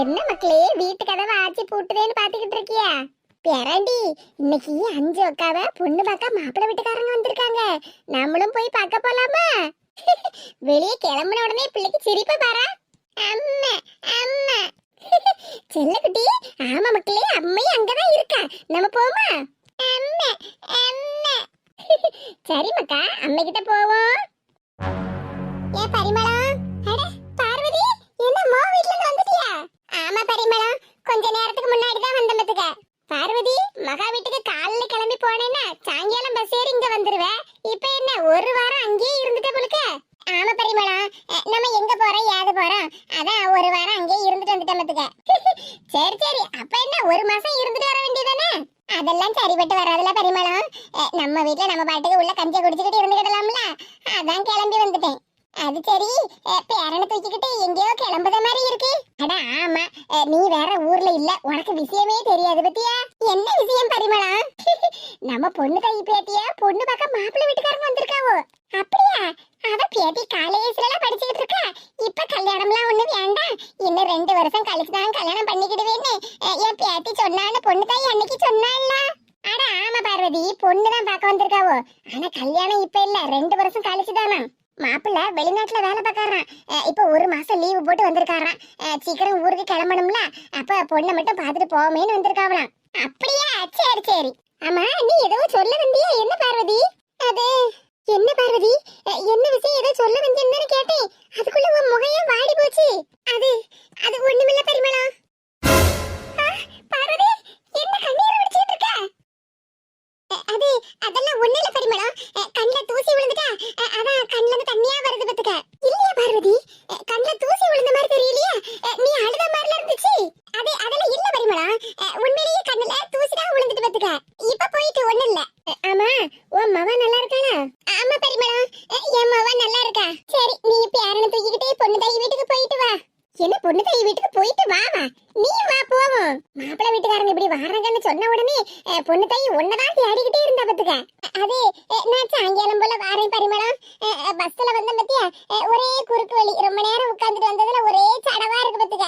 என்ன மக்களே வீட்டு கதவை ஆச்சி பூட்டுதேன்னு பாத்துக்கிட்டு இருக்கியா? பேராண்டி இன்னைக்கு அஞ்சு அக்காவ பொண்ணு பார்க்க மாப்பிள்ளை வீட்டுக்காரங்க வந்திருக்காங்க. நம்மளும் போய் பார்க்க போலாமா? வெளியே கிளம்புன உடனே பிள்ளைக்கு சிரிப்ப பாரா? அம்மா அம்மா. செல்லக்குட்டி ஆமா மக்களே அம்மையும் அங்கதான் இருக்கா? நம்ம போமா அம்மா அம்மா. சரி மக்கா அம்மை கிட்ட போவோம். ஏ பரிமளா மோ வீட்ல இருந்து வந்துட்டியா? ஆமா பரிமளம் கொஞ்ச நேரத்துக்கு முன்னாடி தான் வந்த மத்துக்க பார்வதி மகா வீட்டுக்கு காலைல கிளம்பி போனேன்னா சாயங்காலம் பஸ் ஏறி இங்க வந்துருவ. இப்ப என்ன ஒரு வாரம் அங்கேயே இருந்துட்ட போலுக்க? ஆமா பரிமளம் நம்ம எங்க போறோம் ஏது போறோம்? அதான் ஒரு வாரம் அங்கேயே இருந்துட்டு வந்துட்டோம் மத்துக்க சரி சரி அப்ப என்ன ஒரு மாசம் இருந்துட்டு வர வேண்டியதானே அதெல்லாம் சரிப்பட்டு வராதுல பரிமளம் நம்ம வீட்டுல நம்ம பாட்டுக்கு உள்ள கஞ்சியை குடிச்சுக்கிட்டு இருந்துக்கிடலாம்ல. அதான் கிளம்பி வந்துட்டேன். அது சரி. பேரனை தூக்கிக்கிட்டு எங்கேயோ கிளம்புத மாதிரி இருக்கு. அட ஆமா. நீ வேற ஊர்ல இல்ல. உனக்கு விஷயமே தெரியாது பத்தியா? என்ன விஷயம் பரிமளா? நம்ம பொண்ணு கை பேத்திய? பொண்ணு பக்கம் மாப்பிள்ளை வீட்டுக்காரங்க வந்திருக்காவோ? அப்படியா? அவ பேத்தி காலேஜ்ல எல்லாம் படிச்சுக்கிட்டு இருக்கா இப்ப கல்யாணம்லாம் ஒண்ணு வேண்டாம் இன்னும் ரெண்டு வருஷம் கழிச்சு தான் கல்யாணம் பண்ணிக்கிடுவேன்னு அஹ், என் பேத்தி சொன்னான்னு பொண்ணு தாய் அன்னைக்கு சொன்னால அட ஆமா பார்வதி பொண்ணு தான் பார்க்க வந்திருக்காவோ ஆனா கல்யாணம் இப்ப இல்ல ரெண்டு வருஷம் கழிச்சு தானா மாப்பிள்ள வெளிநாட்டுல வேலை பார்க்கறான் இப்போ ஒரு மாசம் லீவு போட்டு வந்திருக்காராம் அஹ், சீக்கிரம் ஊருக்கு கிளம்பணும்ல அப்ப பொண்ணை மட்டும் பார்த்துட்டு போவேன்னு வந்திருக்காவலாம் அப்படியா சரி சரி ஆமா நீ ஏதோ சொல்ல வந்தியா என்ன பார்வதி அது என்ன பார்வதி அஹ், என்ன விஷயம் ஏதோ சொல்ல வந்தேன்னு கேட்டேன் அதுக்குள்ள உன் முகையே வாடி போச்சு அது அது ஒண்ணுமில்ல பரிமளம் ஆ, பார்வதி என்ன கண்ணீர் வடிச்சிட்டு இருக்க அஹ், அது அதெல்லாம் ஒண்ணு இல்ல பரிமளம் அஹ், கண்ணுல தூசி விழுந்துட்டா அஹ், அதான் கண்ணுல இருந்து தண்ணியா வருது பத்துக்க இல்லையா பார்வதி அஹ், கண்ணுல தூசி விழுந்த மாதிரி தெரியலையா அஹ், நீ அழுத மாதிரில இருந்துச்சு அது அதெல்லாம் இல்ல பரிமளா அஹ், உண்மையிலேயே கண்ணுல தூசி தான் விழுந்துட்டு பத்துக்க இப்ப போயிட்டு ஒண்ணு இல்ல அஹ், ஆமா உன் மவ நல்லா இருக்கானா ஆமா பரிமளா அஹ், என் மவ நல்லா இருக்கா சரி நீ பேரனை தூக்கிக்கிட்டே பொண்ணு தாய் வீட்டுக்கு போயிட்டு வா என்ன பொண்ணு தாய் வீட்டுக்கு போயிட்டு வா வா நீ வா போவோம் மாப்பிள்ளை வீட்டுக்காரங்க இப்படி வராங்கன்னு சொன்ன உடனே அஹ், பொண்ணு தாய் ஒன்னதான் தேடிக்கிட்டே இருந்தா பத்துக்க. அது அஹ், நான் சாயங்காலம் போல வாரேன் பரிமளம். பஸ்ல வந்த பத்தியா? ஒரே குறுக்கு வழி. ரொம்ப நேரம் உட்கார்ந்துட்டு வந்ததுல ஒரே சடவா இருக்கு பத்துக்க.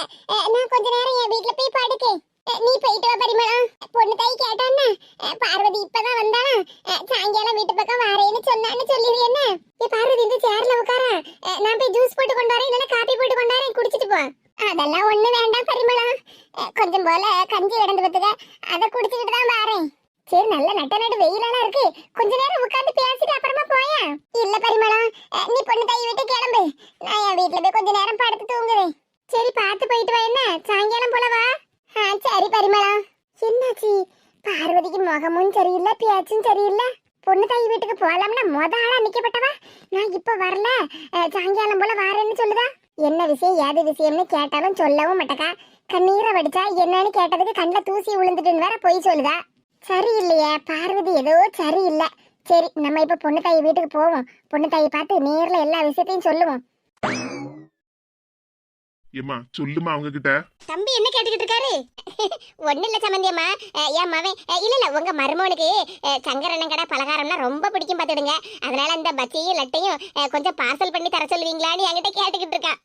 நான் கொஞ்ச நேரம் என் வீட்டுல போய் படுக்கேன். நீ போயிட்டு வா பரிமளம். பொண்ணு தாய் கேட்டான்னா பார்வதி இப்பதான் வந்தானா சாயங்காலம் வீட்டு பக்கம் வாரேன்னு சொன்னான்னு சொல்லிடு என்ன? பார்வதி இந்த சேர்ல உட்கார? நான் போய் ஜூஸ் போட்டு கொண்டு வரேன் இல்லைன்னா காபி போட்டு கொண்டு வரேன் குடிச்சிட்டு போ. அதெல்லாம் ஒண்ணு வேண்டாம் பரிமளம் கொஞ்சம் போல கஞ்சி இடந்து பத்துக்க அதை குடிச்சிட்டு தான் பாறேன் சரி நல்ல நட்ட நட்டு வெயிலெல்லாம் இருக்கு. கொஞ்ச நேரம் உட்காந்து பேசிட்டு அப்புறமா போயா? இல்ல பரிமளம் நீ பொண்ணு தை விட்டு கிளம்பு. நான் என் வீட்டுல போய் கொஞ்ச நேரம் படுத்து தூங்குறேன். சரி பார்த்து போயிட்டு வா என்ன? சாயங்காலம் போல வா. ஆ சரி பரிமளம் என்னாச்சு? பார்வதிக்கு முகமும் சரியில்லை பேச்சும் சரியில்லை. பொண்ணு தாய் வீட்டுக்கு போலாம்னா மொத ஆளா நிக்கப்பட்டவா? நான் இப்ப வரல. சாயங்காலம் போல வாரேன்னு சொல்லுதா? என்ன விஷயம் ஏது விஷயம்னு கேட்டாலும் சொல்லவும் மாட்டக்கா. கண்ணீரை வடிச்சா என்னன்னு கேட்டதுக்கு கண்ணில் தூசி விழுந்துட்டுன்னு வேற பொய் சொல்லுதா. சரியில்லையே பார்வதி ஏதோ சரியில்லை. சரி நம்ம இப்ப பொண்ணு தாய் வீட்டுக்கு போவோம். பொண்ணு தாயை பார்த்து நேர்ல எல்லா விஷயத்தையும் சொல்லுவோம். ஏம்மா சொல்லுமா அவங்க கிட்ட தம்பி என்ன கேட்டுக்கிட்டு இருக்காரு? ஒண்ணு இல்ல சம்பந்தியம்மா அஹ், என் மவன் இல்ல இல்ல உங்க மருமகனுக்கு அஹ், சங்கரண்ணன் கடை பலகாரம்னா ரொம்ப பிடிக்கும் பார்த்துடுங்க. அதனால அந்த பச்சையும் லட்டையும் கொஞ்சம் பார்சல் பண்ணி தர சொல்லுவீங்களான்னு என்கிட்ட கேட்டுக்கிட்டு இருக்கான்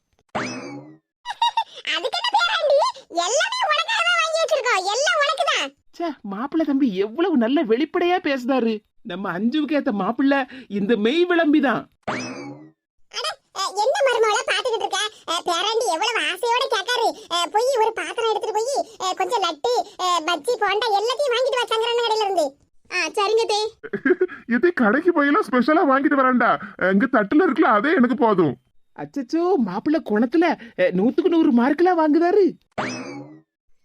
அதுக்கு என்ன பேராண்டி எல்லாமே உனக்காக தான் வாங்கி வச்சிருக்கோம். எல்லாம் உனக்கு தான் ச்சே மாப்பிள்ளை தம்பி எவ்வளவு நல்ல வெளிப்படையா பேசுதாரு நம்ம அஞ்சுவுக்கு ஏத்த மாப்பிள்ளை இந்த மெய் விளம்பி தான் என்ன மருமகளை பாத்துக்கிட்டு இருக்க? பேராண்டி எவ்வளவு ஆசையோட கேட்காரு அஹ், போய் ஒரு பாத்திரம் எடுத்துட்டு போய் கொஞ்சம் லட்டு பஜ்ஜி போண்டா எல்லாத்தையும் வாங்கிட்டு வா சங்கரண்ணன் கடையில இருந்து. ஆ சரிங்க தே. இது கடைக்கு போயெல்லாம் ஸ்பெஷலா வாங்கிட்டு வரேன்டா எங்க தட்டுல இருக்குல்ல அதே எனக்கு போதும். அச்சச்சோ மாப்பிள்ளை குணத்துல நூத்துக்கு நூறு மார்க்கெல்லாம் வாங்குதாரு.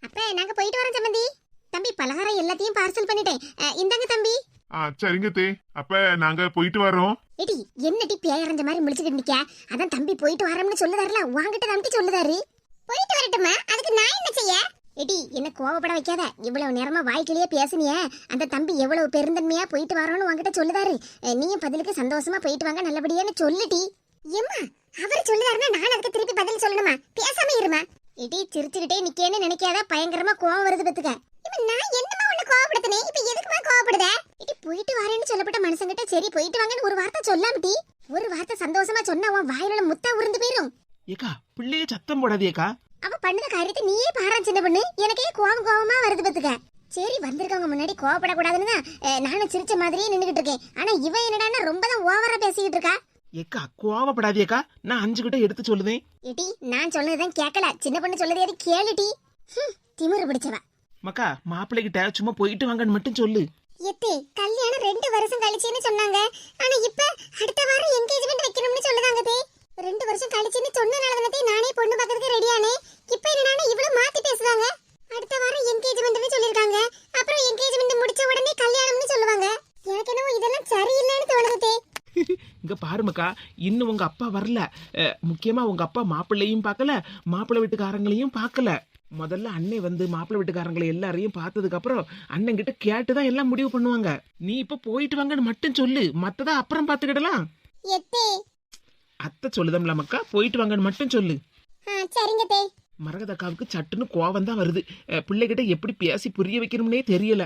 அப்ப நாங்க போயிட்டு வரோம் சம்மந்தி தம்பி பலகாரம் எல்லாத்தையும் பார்சல் பண்ணிட்டேன். இந்தாங்க தம்பி. ஆ சரிங்க தே. அப்ப நாங்க போயிட்டு வரோம். ஏடி என்னடி பேயறஞ்ச மாதிரி முடிச்சுக்கிட்டு நிக்க அதான் தம்பி போயிட்டு வரோம்னு சொல்லுதாருல வாங்கிட்ட தம்பி சொல்லுதாரு. போயிட்டு வரட்டுமா? அதுக்கு நான் என்ன செய்ய? ஏடி என்ன கோவப்பட வைக்காத. இவ்வளவு நேரமா வாய்க்கிலேயே பேசுனியே. அந்த தம்பி எவ்வளவு பெருந்தன்மையா போயிட்டு வரோன்னு உங்ககிட்ட சொல்லுதாரு. நீயும் பதிலுக்கு சந்தோஷமா போயிட்டு வாங்க நல்லபடியான்னு சொல்லுடி ஏம்மா அவர் சொல்லுதாருன்னா நான் அதுக்கு திருப்பி பதில் சொல்லணுமா? பேசாம இருமா. ஏடி சிரிச்சுக்கிட்டே நிக்கேன்னு நினைக்காத பயங்கரமா கோவம் வருது பத்துக்க இப்ப நான் என்னமா உன்னை கோவப்படுத்தினேன் இப்ப எதுக்குமா கோவப்படுத? இடி போயிட்டு வரேன்னு சொல்லப்பட்ட மனுஷங்கிட்ட சரி போயிட்டு வாங்கன்னு ஒரு வார்த்தை சொல்லாமட்டி ஒரு வார்த்தை சந்தோஷமா சொன்னா உன் வாயில முத்தா உருந்து போயிரும். ஏக்கா பிள்ளைய சத்தம் போடாதேக்கா அவ பண்ணுத காரியத்தை நீயே பாரா சின்ன பொண்ணு. எனக்கே கோவம் கோவமா வருது பத்துக்க சரி வந்திருக்கவங்க முன்னாடி கோவப்படக்கூடாதுன்னு தான் நானும் சிரிச்ச மாதிரியே நின்னுகிட்டு இருக்கேன். ஆனா இவன் என்னடான்னா ரொம்ப தான் ஓவரா பேசிக்கிட்டு இருக்கா. ஏக்கா கோவப்படாதேக்கா. நான் அஞ்சு கிட்ட எடுத்து சொல்லுதேன். ஏட்டி நான் சொன்னதுதான் கேட்கல. சின்ன பொண்ணு சொல்லதையாவது கேளுட்டி ஹம், திமிரு பிடிச்சவ. மக்கா மாப்பிள்ளை கிட்ட சும்மா போயிட்டு வாங்கன்னு மட்டும் சொல்லு. எத்தே கல்யாணம் ரெண்டு வருஷம் கழிச்சுன்னு சொன்னாங்க. ஆனா இப்ப அடுத்த வாரம் என்கேஜ்மெண்ட் வைக்கணும்னு சொல்லுதாங்க தே. ரெண்டு வருஷம் கழிச்சுன்னு சொன்னனால தானே நானே பொண்ணு பார்க்கறதுக்கு ரெடியானே இப்ப என்னன்னா இவ்வளவு மாத்தி பேசுறாங்க அடுத்த வாரம் என்கேஜ்மெண்ட்னு சொல்லிருக்காங்க. அப்புறம் என்கேஜ்மெண்ட் முடிச்ச உடனே கல்யாணம்னு சொல்லுவாங்க. எனக்கு என்னவோ இதெல்லாம் சரியில்லைன்னு தோணுது தே. இங்க பாருமக்கா இன்னும் உங்க அப்பா வரல. அஹ், முக்கியமா உங்க அப்பா மாப்பிள்ளையும் பார்க்கல மாப்பிள்ளை வீட்டுக்காரங்களையும் பார்க்கல. முதல்ல அண்ணே வந்து மாப்பிள்ளை வீட்டுக்காரங்களை எல்லாரையும் பார்த்ததுக்கு அப்புறம் அண்ணன் கிட்ட கேட்டுதான் எல்லாம் முடிவு பண்ணுவாங்க. நீ இப்ப போயிட்டு வாங்கன்னு மட்டும் சொல்லு மத்ததா அப்புறம் பாத்துக்கிடலாம் எத்தே. அத்தை சொல்லுதம்ல மக்கா போயிட்டு வாங்கன்னு மட்டும் சொல்லு. மரகதக்காவுக்கு சட்டுன்னு கோவம் தான் வருது பிள்ளைகிட்ட எப்படி பேசி புரிய வைக்கணும்னே தெரியல.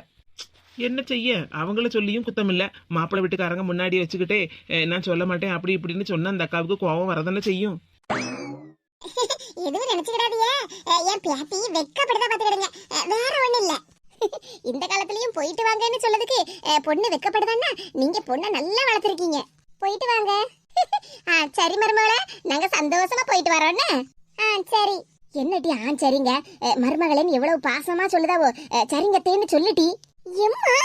என்ன செய்ய? அவங்கள சொல்லியும் குத்தம் இல்ல. மாப்பிள்ளை வீட்டுக்காரங்க முன்னாடி வச்சுக்கிட்டே நான் சொல்ல மாட்டேன். அப்படி இப்படின்னு சொன்னா அந்த அக்காவுக்கு கோபம் வரதானே செய்யும். எதுவும் நினைச்சுக்கிடாதீங்க. என் பேத்தி வெக்கப்படுதா பாத்துக்கிடுங்க வேற ஒண்ணு இல்ல. இந்த காலத்துலயும் போயிட்டு வாங்கன்னு சொல்லதுக்கு பொண்ணு வெக்கப்படுதான்னா நீங்க பொண்ணை நல்லா வளர்த்துருக்கீங்க. போயிட்டு வாங்க. ஆ சரி மருமகளே நாங்க சந்தோஷமா போயிட்டு வரோன்னு ஆ சரி. என்னடி ஆ சரிங்க? மருமகளேன்னு எவ்வளவு பாசமா சொல்லுதாவோ? சரிங்க தேன்னு சொல்லிட்டி எம்மா?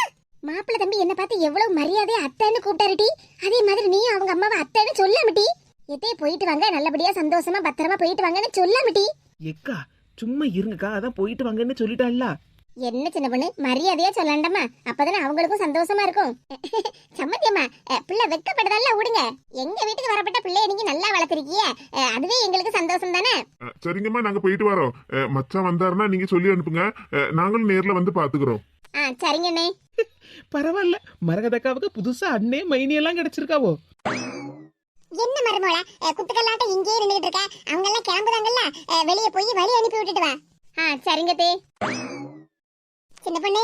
மாப்பிள்ளை தம்பி என்ன பார்த்து எவ்வளவு மரியாதையா அத்தைன்னு கூப்பிட்டாருடி அதே மாதிரி நீயும் அவங்க அம்மாவை அத்தைன்னு சொல்லாமட்டி எத்தே போயிட்டு வாங்க நல்லபடியா சந்தோஷமா பத்திரமா போயிட்டு வாங்கன்னு சொல்லாமட்டி எக்கா சும்மா இருங்கக்கா அதான் போயிட்டு வாங்கன்னு சொல்லிட்டாள்ல என்ன சின்ன பொண்ணு மரியாதையா சொல்லண்டாமா அப்பதானே அவங்களுக்கும் சந்தோஷமா இருக்கும். சம்மந்தியம்மா பிள்ளை வெக்கப்படுதல்ல விடுங்க. எங்க வீட்டுக்கு வரப்பட்ட பிள்ளைய நீங்க நல்லா வளர்த்திருக்கீங்க. அஹ், அதுவே எங்களுக்கு சந்தோஷம் தானே? சரிங்கம்மா நாங்க போயிட்டு வரோம். மச்சான் வந்தாருன்னா நீங்க சொல்லி அனுப்புங்க. நாங்களும் நேர்ல வந்து பாத்துக்கிறோம். ஆ சரிங்கண்ணே பரவாயில்ல. மரகதக்காவுக்கு புதுசா அண்ணே மைனி எல்லாம் கிடைச்சிருக்காவோ? என்ன மருமோள குத்துக்கல்லாட்ட இங்கேயே நின்றுட்டு இருக்க. அவங்க எல்லாம் கிளம்புதாங்கல்ல வெளியே போய் வழி அனுப்பி விட்டுட்டு வா. ஆ சரிங்க தே. சின்ன பொண்ணு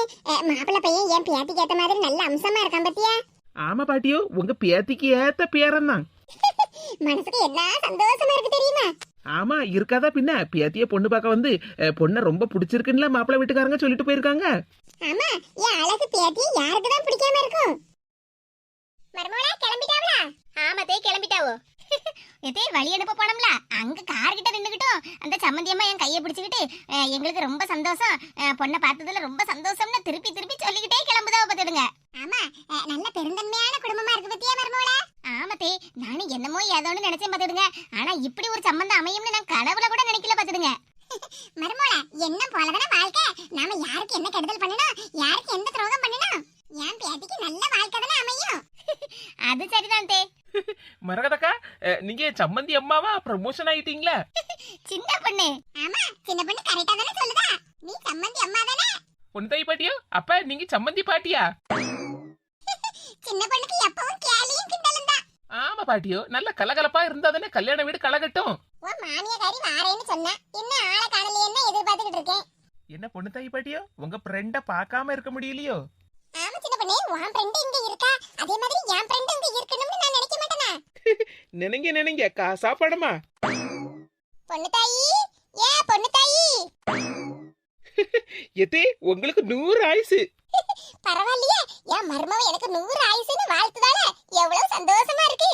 மாப்பிள்ளை பையன் என் பேத்திக்கு ஏத்த மாதிரி நல்ல அம்சமா இருக்கான் பத்தியா? ஆமா பாட்டியோ உங்க பேத்திக்கு ஏத்த பேரன் தான். மனசுக்கு என்ன சந்தோஷமா இருக்கு தெரியுமா? ஆமா இருக்காதா பின்ன? பேத்திய பொண்ணு பார்க்க வந்து பொண்ணை ரொம்ப பிடிச்சிருக்குன்னு மாப்பிள்ளை வீட்டுக்காரங்க சொல்லிட்டு போயிருக்காங்க. ஆமா என் அழகு பேத்தி யாருக்கு தான் பிடிக்காம இருக்கும்? மர்மோளா கிளம்பிட்டாவளா? ஆமா தே கிளம்பிட்டாவோ. எதே வழி அனுப்ப போனோம்ல. அங்க கார் கிட்ட நின்னுகிட்டோம். அந்த சம்மந்தியம்மா என் கையை பிடிச்சுக்கிட்டு எங்களுக்கு ரொம்ப சந்தோஷம். பொண்ணை பார்த்ததுல ரொம்ப சந்தோஷம்னு திருப்பி திருப்பி சொல்லிக்கிட்டே கிளம்புதாவ பாத்துடுங்க. ஆமா நல்ல பெருந்தன்மையான குடும்பமா இருக்கு பத்தியா மர்மோளா ஆமா தே நானும் என்னமோ ஏதோன்னு நினைச்சேன் பாத்துடுங்க. ஆனா இப்படி ஒரு சம்பந்தம் அமையும்னு நான் கனவுல கூட நினைக்கல பாத்துடுங்க. மருமோளா என்ன போலதான வாழ்க்கை? நாம யாருக்கு என்ன கெடுதல் பண்ணணும் யாருக்கு எந்த துரோகம் பண்ணணும் என் பேத்திக்கு நல்ல வாழ்க்கை தானே அமையும். அது சரிதான் தே. மரகதக்கா நீங்க சம்மந்தி அம்மாவா ப்ரமோஷன் ஆயிட்டீங்களா? சின்ன பொண்ணு. ஆமா சின்ன பொண்ணு கரெக்டா தானே சொல்லுதா. நீ சம்மந்தி அம்மா தானே. பொன்தை பாட்டியோ? அப்ப நீங்க சம்மந்தி பாட்டியா? சின்ன பொண்ணுக்கு எப்பவும் தான் ஆமா பாட்டியோ நல்ல கலகலப்பா இருந்தா தானே கல்யாண வீடு கலகட்டும். உன் மாமியக்காரி வாரேன்னு சொன்னா என்ன ஆளை காணலையேன்னு எதிர்பார்த்துக்கிட்டு இருக்கேன். என்ன பொண்ணு தாய் பாட்டியோ உங்க ஃப்ரெண்ட பார்க்காம இருக்க முடியலையோ? ஆமா சின்ன பொண்ணு உன் ஃப்ரெண்டு இங்க இருக்கா? அதே மாதிரி என் ஃப்ரெண்டு இங்க இருக்கணும்னு நான் நினைக்க மாட்டேனா? நினைங்க நினைங்க காசா படமா பொண்ணு தாயி ஏ பொண்ணு தாயி. எதே உங்களுக்கு நூறு ஆயுசு. பரவாயில்லையே என் மருமவ எனக்கு நூறு ஆயுசுன்னு வாழ்த்துதால எவ்வளவு சந்தோஷமா இருக்கு.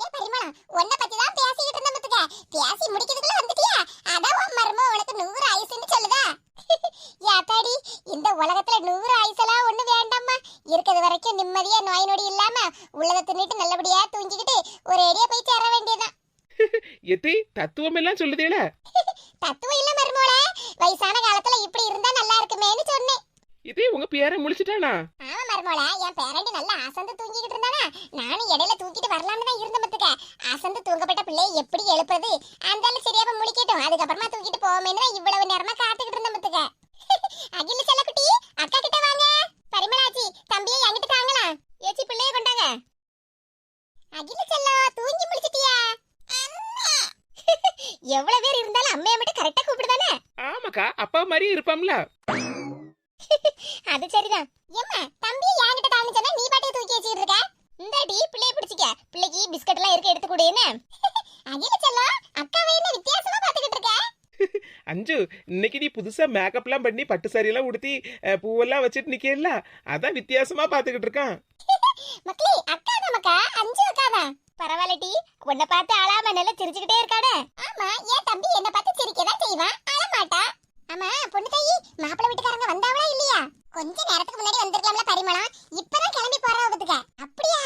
ஏ பரிமளம் உன்னை பத்தி தான் பேசிக்கிட்டு இருந்த மத்துக்க பேசி முடிக்கிறதுக்குள்ள வந்துட்டியா? அதான் உன் மருமவ உனக்கு நூறு ஆயுசுன்னு சொல்லுதா. யாத்தாடி இந்த உலகத்துல நூறு ஆயுசெல்லாம் ஒண்ணு வேண்டாம்மா. இருக்கிறது வரைக்கும் நிம்மதியா நோய் நொடி இல்லாம உள்ளதை தின்னுட்டு நல்லபடியா தூங்கிக்கிட்டு ஒரு ஏரியா போய் சேர வேண்டியதுதான். எதே தத்துவம் எல்லாம் சொல்லுதேல. தத்துவம் இல்ல மருமோள வயசான காலத்துல இப்படி இருந்தா நல்லா இருக்குமேன்னு சொன்னேன். இதே உங்க பேரை முடிச்சிட்டானா ஆமா மருமோள என் பேரண்டி நல்லா அசந்து தூங்கிக்கிட்டு இருந்தானா நானும் இடையில தூக்கிட்டு வரலாம்னு தான் இருந்த மத்துக்க அசந்து தூங்கப்பட்ட பிள்ளையை எப்படி எழுப்புறது அந்த சரியாப்ப முழிக்கட்டும் அதுக்கப்புறமா தூக்கிட்டு போவோமேன்னு தான் இவ்வளவு நேரமா காத்துக்கிட்டு இருந்த மத்துக்க அகில செல்லக்குட்டி அக்கா கிட்ட வாங்க பரிமளாச்சி தம்பியை என்கிட்ட தாங்களா ஏச்சி பிள்ளைய கொண்டாங்க அகில செல்லம் தூங்கி முடிச்சிட்டியா எவ்வளவு பேர் இருந்தாலும் அம்மையை மட்டும் கரெக்டா கூப்பிடுதானே ஆமாக்கா அப்பா மாதிரி இருப்பாம்ல அது சரிதான் ஏம்மா தம்பி என்கிட்ட தான்னு சொன்னா நீ பாட்டுக்கு தூக்கி வச்சிட்டு இருக்க இந்த டீ பிள்ளைய பிடிச்சிக்க பிள்ளைக்கு பிஸ்கட் எல்லாம் இருக்க எடுத்து கொடு என்ன அகில செல்லம் அக்காவை என்ன வித்தியாசமா பாத்துக்கிட்டு இருக்க அஞ்சு இன்னைக்கு நீ புதுசா மேக்கப்லாம் பண்ணி பட்டு சாரியெல்லாம் உடுத்தி பூவெல்லாம் வச்சுட்டு நிக்கல அதான் வித்தியாசமா பாத்துக்கிட்டு இருக்கான். மக்களே அக்கா தான் அஞ்சு அக்கா தான் பரவாயில்லடி உன்னை பார்த்து அழாம நல்லா சிரிச்சுக்கிட்டே இருக்காடே ஆமா ஏன் தம்பி என்ன பார்த்து சிரிக்கதான் செய்வான். அழமாட்டா ஆமா பொண்ணு தாயி மாப்பிள்ளை வீட்டுக்காரங்க வந்தாவளா இல்லையா? கொஞ்ச நேரத்துக்கு முன்னாடி வந்திருக்கலாம்ல பரிமளம். இப்பதான் கிளம்பி போறாவதுக்கு அப்படியா?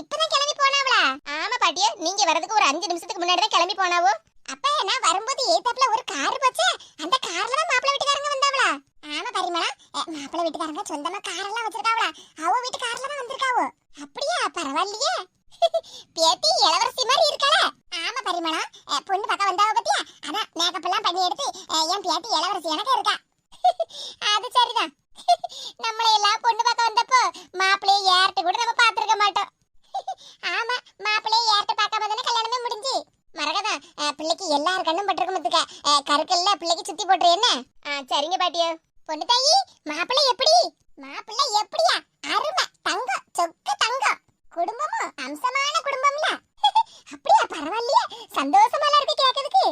இப்பதான் கிளம்பி போனாவளா? ஆமா பாட்டியா நீங்க வரதுக்கு ஒரு அஞ்சு நிமிஷத்துக்கு முன்னாடி தான் கிளம்பி போனாவோ? அப்ப நான் வரும்போது ஏத்தாப்புல ஒரு கார் போச்சு? அந்த கார்ல தான் மாப்பிள்ளை வீட்டுக்காரங்க வந்தாவளா? ஆமா பரிமளா. அஹ், வீட்டுக்காரங்க சொந்தமா கார் எல்லாம் வச்சிருக்காவளா? அவ வீட்டு கார்ல தான் வந்திருக்காவோ? அப்படியா? பரவாயில்லையே. பேத்தி இளவரசி மாதிரி இருக்கல. ஆமா பரிமளா. பொண்ணு பக்கம் வந்தாவ பத்தியா? அதான் மேக்கப் எல்லாம் பண்ணி எடுத்து என் பேத்தி இளவரசி எனக்கு இருக்கா. அது சரிதான். நம்மள எல்லாம் பொண்ணு பக்கம் வந்தப்போ மாப்பிள்ளைய ஏர்ட்டு கூட நம்ம பாத்துருக்க மாட்டோம். ஆமா மாப்பிள்ளைய ஏர்ட்டு பார்க்காம தானே கல்யாணமே முடிஞ்சு? மரகதா பிள்ளைக்கு எல்லார் கண்ணும் பட்டிருக்க மத்துக்க கருக்கல்ல பிள்ளைக்கு சுத்தி போட்டுரு என்ன? சரிங்க பாட்டியா. பொண்ணு தாயி மாப்பிள்ளை எப்படி? மாப்பிள்ளை எப்படியா? அருமை தங்கம் சொக்க தங்கம். குடும்பமும் அம்சமான குடும்பம்ல அப்படியா பரவாயில்லையே சந்தோஷமா இருக்கு கேட்கறதுக்கு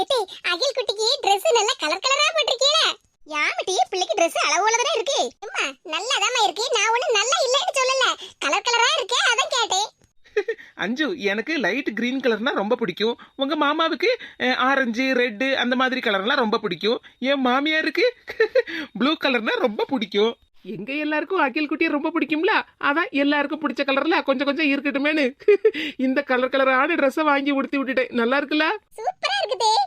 ஏட்டி அகில் குட்டிக்கு Dress நல்லா கலர் கலரா போட்டிருக்கீல யாமட்டி பிள்ளைக்கு Dress அளவுல தானே இருக்கு அம்மா நல்லாதாம்மா இருக்கு நான் ஒண்ணு நல்லா இல்லைன்னு சொல்லல கலர் கலரா இருக்கே அதான் கேட்டேன் அஞ்சு எனக்கு லைட் கிரீன் கலர்னா ரொம்ப பிடிக்கும். உங்க மாமாவுக்கு ஆரஞ்சு ரெட்டு அந்த மாதிரி கலர்லாம் ரொம்ப பிடிக்கும். என் மாமியாருக்கு ப்ளூ கலர்னா ரொம்ப பிடிக்கும். எங்க எல்லாருக்கும் அகில் குட்டியை ரொம்ப பிடிக்கும்ல? அதான் எல்லாருக்கும் பிடிச்ச கலர்ல கொஞ்சம் கொஞ்சம் இருக்கட்டுமேனு. இந்த கலர் கலரான ட்ரெஸ்ஸை வாங்கி உடுத்தி விட்டுட்டேன். நல்லா இருக்குல்ல? சூப்பரா இருக்குது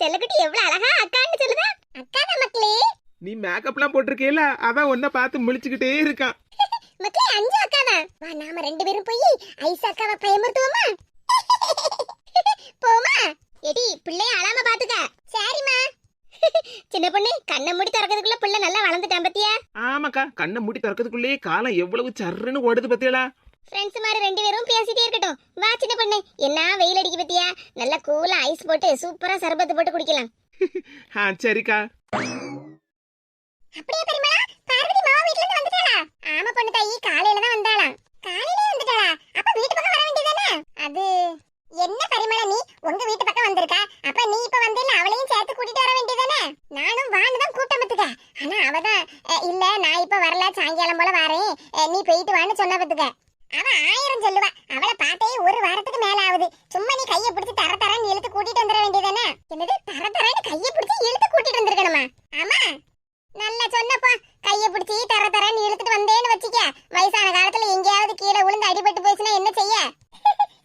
செல்லக்குட்டி எவ்வளவு அழகா அக்கான்னு சொல்லுதா. அக்கா தான் மக்களே. நீ மேக்கப்லாம் போட்டிருக்கேல? அதான் உன்னை பார்த்து முழிச்சுக்கிட்டே இருக்கான். மக்களே அஞ்சு வா நாம ரெண்டு பேரும் போய் ஐஸ் அக்காவை பயமுறுத்துவோமா? போமா? எடி பிள்ளைய அழாம பாத்துக்க. சரிம்மா. சின்ன பொண்ணு கண்ணை மூடி திறக்கிறதுக்குள்ள பிள்ளை நல்லா வளர்ந்துட்டான் பத்தியா? ஆமாக்கா கண்ணை மூடி திறக்கிறதுக்குள்ளேயே காலம் எவ்வளவு சர்ருன்னு ஓடுது பத்தியலா? ஃப்ரெண்ட்ஸ் மாதிரி ரெண்டு பேரும் பேசிட்டே இருக்கட்டும். வா சின்ன பொண்ணு என்ன வெயில் அடிக்க பத்தியா? நல்லா கூலா ஐஸ் போட்டு சூப்பரா சர்பத்து போட்டு குடிக்கலாம். ஆ சரிக்கா. அப்படியே பெருமாளா பார்வதி மாமா வீட்ல இருந்து வந்துட்டாளா ஆமா பொண்ணு தாயி காலையில தான் வந்தாளா காலையிலே வந்துட்டாளா அப்ப வீட்டு பக்கம் வர வேண்டியதானே அது என்ன பரிமளா நீ உங்க வீட்டு பக்கம் வந்திருக்கா அப்ப நீ இப்ப வந்தில்ல அவளையும் சேர்த்து கூட்டிட்டு வர வேண்டியதானே நானும் வான்னு தான் கூட்டம் பத்துக்க ஆனா அவதான் அஹ், இல்ல நான் இப்ப வரல சாயங்காலம் போல வரேன் அஹ், நீ போயிட்டு வான்னு சொன்ன பத்துக்க அவ ஆயிரம் சொல்லுவா அவளை பார்த்தே ஒரு வாரத்துக்கு மேல ஆகுது சும்மா நீ கைய பிடிச்சு தர தரன்னு இழுத்து கூட்டிட்டு வந்துட வேண்டியதானே என்னது தர தரன்னு கைய பிடிச்சு இழுத்து கூட்டிட்டு வந்திருக்கணுமா ஆமா நல்லா சொன்னப்பா கைய பிடிச்சி தர தரன்னு இழுத்துட்டு வந்தேன்னு வச்சுக்க வயசான காலத்துல எங்கேயாவது கீழே விழுந்து அடிபட்டு போச்சுன்னா என்ன செய்ய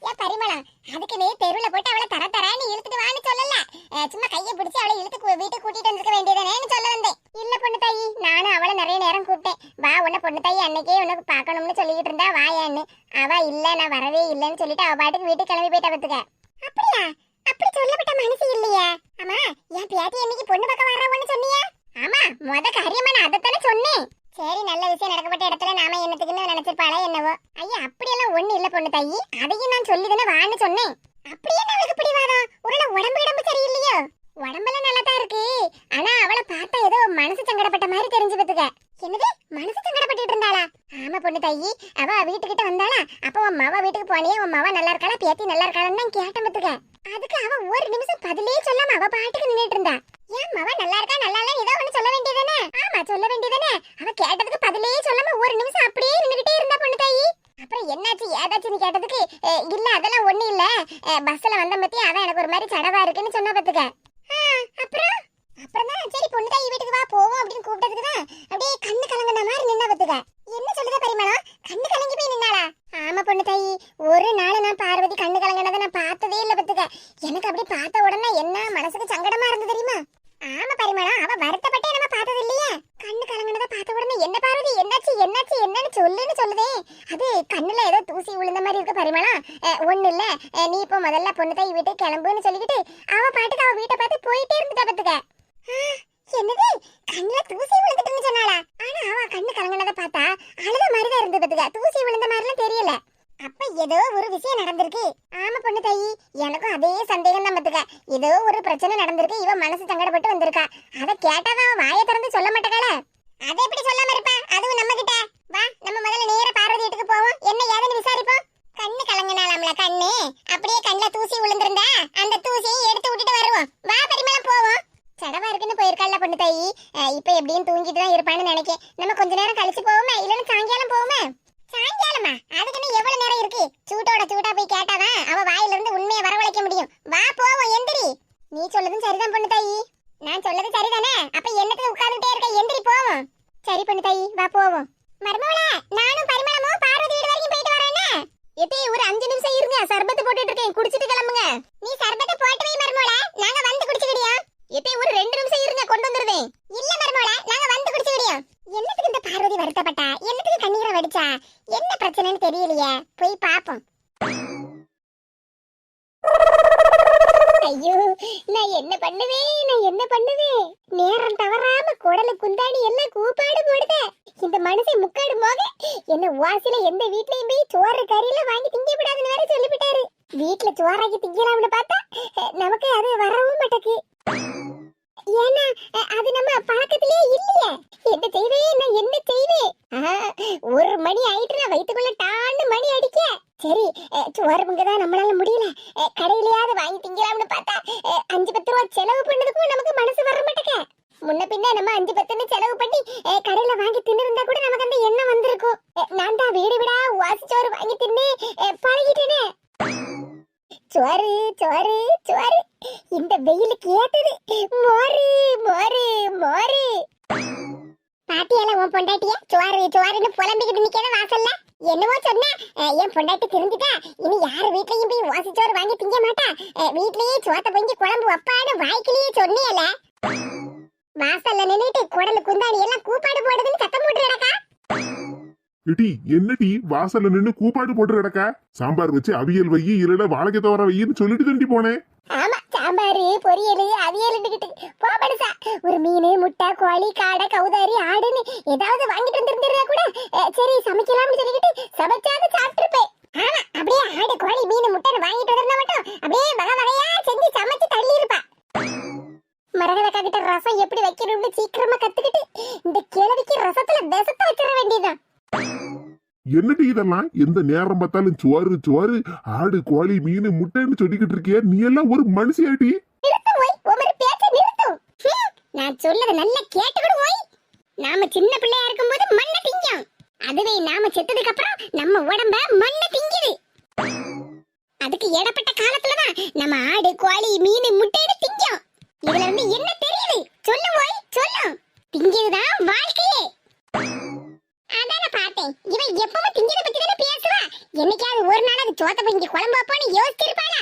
ஏன் பரிமளம் அதுக்குன்னு தெருவுல போட்டு அவளை தர தரன்னு இழுத்துட்டு வான்னு சொல்லல அஹ் சும்மா கைய பிடிச்சி அவளை இழுத்து கு- வீட்டுக்கு கூட்டிட்டு வந்திருக்க வேண்டியதானேன்னு சொல்ல வந்தேன் இல்ல பொண்ணு தாயி நானும் அவளை நிறைய நேரம் கூப்பிட்டேன் வா உன்னை பொண்ணு தாயி அன்னைக்கே உனக்கு பார்க்கணும்னு சொல்லிட்டு இருந்தா வாயான்னு அவ இல்ல நான் வரவே இல்லைன்னு சொல்லிட்டு அவ பாட்டுக்கு வீட்டுக்கு கிளம்பி போயிட்டா பத்துக்க அப்படியா அப்படி சொல்லப்பட்ட மனசு இல்லையா ஆமா என் பேட்டி என்னைக்கு பொண்ணு பக்கம் வர்றவன்னு சொன்னியா ஆமா முத காரியமா நான் அதைத்தானே சொன்னேன் சரி நல்ல விஷயம் நடக்கப்பட்ட இடத்துல நாம என்னத்துக்குன்னு நினைச்சிருப்பாளே என்னவோ ஐயா அப்படியெல்லாம் ஒண்ணு இல்ல பொண்ணு தாயி அதையும் நான் சொல்லிதானே வான்னு சொன்னேன் அப்படியே அவளுக்கு பிடிவாதம் ஒருவேளை உடம்பு இடம்பு சரியில்லையோ உடம்பெல்லாம் நல்லா தான் இருக்கு ஆனா அவளை பார்த்தா ஏதோ மனசு சங்கடப்பட்ட மாதிரி தெரிஞ்சு பத்துக்க என்னது மனசு சங்கடப்பட்டுட்டு இருந்தாளா ஆமா அவ வீட்டுக்கிட்ட வந்தாளா? அப்ப உன் மவ வீட்டுக்கு போனியே உன் மவ நல்லா இருக்காளா? பேத்தி நல்லா இருக்காளான்னு தான் கேட்டேன் பத்துக்க அதுக்கு அவ ஒரு நிமிஷம் பதிலே சொல்லாம அவ பாட்டுக்கு நின்னுட்டு இருந்தா. ஏன் மவ நல்லா இருக்கா நல்லா இல்ல ஏதோ ஒண்ணு சொல்ல வேண்டியதானே ஆமா சொல்ல வேண்டியதானே அவ கேட்டதுக்கு பதிலே சொல்லாம ஒரு நிமிஷம் அப்படியே நின்னுகிட்டே இருந்தா பொண்ணு தாயி. அப்புறம் என்னாச்சு ஏதாச்சுன்னு கேட்டதுக்கு இல்ல அதெல்லாம் ஒண்ணு இல்ல. பஸ்ல வந்த பத்தி அவன் எனக்கு ஒரு மாதிரி சடவா இருக்குன்னு சொன்ன பத்துக்க அப்புறம்? அப்புறம் தான் சரி பொண்ணு தாயி வீட்டுக்கு வா போவோம் அப்படின்னு கூப்பிட்டதுக்கு தான் அப்படியே கண்ணு கலங்கின மாதிரி நின்ன பத்துக்க என்ன சொல்லுத பரிமளம் ஏதோ ஒரு விஷயம் நடந்திருக்கு. ஆமா பொண்ணு தாயி எனக்கும் அதே சந்தேகம் தான் பத்துக்க. ஏதோ ஒரு பிரச்சனை நடந்திருக்கு இவ மனசு சங்கடப்பட்டு வந்திருக்கா. அதை கேட்டாதான் வாயை திறந்து சொல்ல மாட்டேக்கால அதை எப்படி சொல்லாம இருப்பா? அதுவும் நம்ம கிட்ட வா நம்ம முதல்ல நேர பார்வதி வீட்டுக்கு போவோம். என்ன ஏதுன்னு விசாரிப்போம். கண்ணு கலங்கினாலாம்ல கண்ணு. அப்படியே கண்ணில் தூசி விழுந்திருந்தா அந்த தூசியை எடுத்து விட்டுட்டு வருவோம். வா பெரியமலம் போவோம். சடவா இருக்குன்னு போயிருக்கால பொண்ணு தாயி. இப்ப எப்படியும் தூங்கிட்டு தான் இருப்பான்னு நினைக்கேன். நம்ம கொஞ்ச நேரம் கழிச்சு போவோமே? இல்லைன்னு சாயங்காலம் போவோமே? சாயங்காலமா? அதுக்கு இன்னும் எவ்வளவு நேரம் இருக்கு? சூட்டோட சூட்டா போய் கேட்டாதான் அவ வாயில இருந்து உண்மையை வரவழைக்க முடியும். வா போவோம் எந்திரி. நீ சொல்லதும் சரிதான் பொண்ணு தாயி. நான் சொல்லது சரிதானே? அப்ப என்னத்துல உட்கார்ந்துட்டே இருக்க? எந்திரி போவோம் சரி பொண்ணு தாயி வா போவோம் மருமவள நானும் பரிமளமும் பார்வதி வீடு வரைக்கும் போயிட்டு வரேனே. எப்பே ஒரு அஞ்சு நிமிஷம் இருங்க. சர்பத்து போட்டுட்டு இருக்கேன். குடிச்சிட்டு கிளம்புங்க. நீ சர்பத்தை போட்டு வை மருமவள நாங்க வந்து குடிச்சுக்கிடியா எப்பே ஒரு ரெண்டு நிமிஷம் இருங்க கொண்டு வந்துருவேன். இல்ல மருமவள நாங்க வந்து குடிச்சுக்கிடியா என்னத்துக்கு இந்த பார்வதி வருத்தப்பட்டா? என்னத்துக்கு கண்ணீரை வடிச்சா? என்ன பிரச்சனைன்னு தெரியலையே. போய் பாப்போம். ஐயோ நான் என்ன பண்ணுவேன்? நான் என்ன பண்ணுவேன்? நேரம் தவறாம குடல குந்தாணி எல்லாம் கூப்பாடு போடுதே. இந்த மனுஷன் முக்காடு போக என்ன வாசில எந்த வீட்லயும் போய் சோறு கறியில வாங்கி திங்க விடாதுன்னு வேற சொல்லிவிட்டாரு. வீட்டுல சோறாக்கி திங்கலாம்னு பார்த்தா நமக்கு அது வரவும் மாட்டேக்கு. ஏன்னா அது நம்ம பழக்கத்திலே இல்லையே. என்ன செய்வேன் நான் என்ன செய்வேன் ஒரு மணி ஆயிட்டு நான் வயித்துக்குள்ள டான்னு மணி அடிக்க. சரி அஹ், சோறு பொங்க தான் நம்மளால முடியல. கடையிலயாவது வாங்கி திங்கலாம்னு பார்த்தா அஞ்சு பத்து ரூபா செலவு பண்ணதுக்கும் நமக்கு மனசு வர மாட்டேங்க. முன்ன பின்ன நம்ம அஞ்சு பத்துன்னு செலவு பண்ணி கடையில வாங்கி தின்னு கூட நமக்கு அந்த எண்ணம் வந்திருக்கும். நான் தான் வீடு விடா வாசிச்சோறு வாங்கி தின்னு பழகிட்டேனே. சோறு சோறு சோறு. இந்த வெயிலுக்கு ஏத்தது மோரு மோரு மோரு. பாட்டியால உன் பொண்டாட்டிய சுவாரு சுவாருன்னு புலம்பிக்கிட்டு நிக்கிற வாசல்ல. என்னவோ சொன்ன என் பொண்டாட்டி தெரிஞ்சுட்டா. இனி யார் வீட்லயும் போய் வாசிச்சோறு வாங்கி திங்க மாட்டா. வீட்லயே சோத்த பொங்கி குழம்பு வைப்பான்னு வாய்க்கிலேயே சொன்னியல. வாசல்ல நின்னுட்டு குடல் குந்தாணி எல்லாம் கூப்பாடு போடுதுன்னு சத்தம் போட்டு கிடக்கா என்னடி? வாசல்ல நின்னு கூப்பாடு போட்டு கிடக்க? சாம்பார் வச்சு அவியல் வையி இல்லட வாழைக்க தோற வையின்னு சொல்லிட்டு தண்டி போனேன் ஆமா சாம்பாரு பொரியல் அவியல் போ மனுஷா. ஒரு மீன் முட்டை கோழி காடை கௌதாரி ஆடுன்னு ஏதாவது வாங்கிட்டு வந்திருந்தா கூட சரி சமைக்கலாம்னு சொல்லிக்கிட்டு சமைச்சாது சாப்பிட்டுருப்பேன். ஆமா அப்படியே ஆடு கோழி மீன் முட்டை இதெல்லாம் எந்த நேரம் பார்த்தாலும் சோறு சோறு ஆடு கோழி மீன் முட்டைன்னு சொல்லிக்கிட்டு இருக்கிய. நீ எல்லாம் ஒரு மனுஷியாடி. நிறுத்தும் நான் சொல்லத நல்லா கேட்டுக்கிடு ஓய். நாம சின்ன பிள்ளையா இருக்கும்போது மண்ணை திங்கும். அதுவே நாம செத்ததுக்கு அப்புறம் நம்ம உடம்ப மண்ணை திங்குது. அதுக்கு இடப்பட்ட காலத்துலதான் நம்ம ஆடு கோழி மீன் முட்டைன்னு திங்கும். இதுல இருந்து என்ன தெரியுது? சொல்லு ஓய் சொல்லு. திங்கியதுதான் வாழ்க்கையே. அதான பார்த்தேன். இவன் எப்பவும் திங்கிறத பத்தி தானே பேசுவா? என்னைக்காவது ஒரு நாள் அது சோத்த பொங்கி குழம்பு வைப்போன்னு யோசிச்சிருப்பாளா?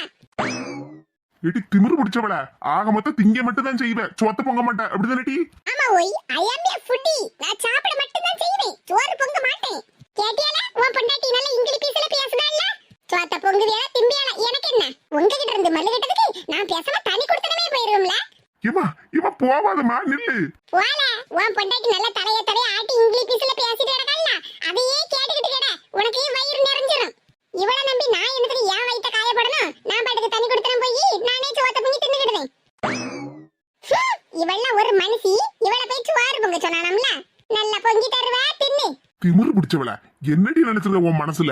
எடி திமிரு பிடிச்சவள? ஆக மொத்தம் திங்க மட்டும் தான் செய்வேன் சொத்த பொங்க மாட்டேன் அப்படிதானடி ஆமா ஓய் ஐ அம் ஏ ஃபுட்டி நான் சாப்பிட மட்டும் தான் செய்வேன். சோறு பொங்க மாட்டேன். கேட்டியால உன் பொண்டாட்டி நல்ல இங்கிலீஷ் பீஸ்ல பேசுதால சோத்த பொங்குவியா திம்பியால எனக்கு என்ன? உங்ககிட்ட இருந்து மல்லு கிட்டதுக்கு நான் பேசாம தனி கொடுத்தனமே போயிருவோம்ல இவா இவ போவாதம்மா நில்லு. போல உன் பொண்டாட்டி நல்ல தலைய தலைய ஆட்டி இங்கிலீஷ் பீஸ்ல பேசிட்டு கிடக்கல அதையே கேட்டுக்கிட்டு கிட உனக்கு வயிறு நிறைஞ்சிரும் இவள நம்பி நான் என்னத்துக்கு ஏன் வயித்த காயப்படணும் நான் பாட்டுக்கு தண்ணி கொடுத்துறேன் போய் நானே சோத்த பொங்கி தின்னுக்கிடுவேன் ஹம், இவள்லாம் ஒரு மனுஷி இவள போய் சோறு பொங்க சொன்னானம்ல நல்லா பொங்கி தருவா தின்னு திமிரு பிடிச்சவள என்னடி உன் மனசுல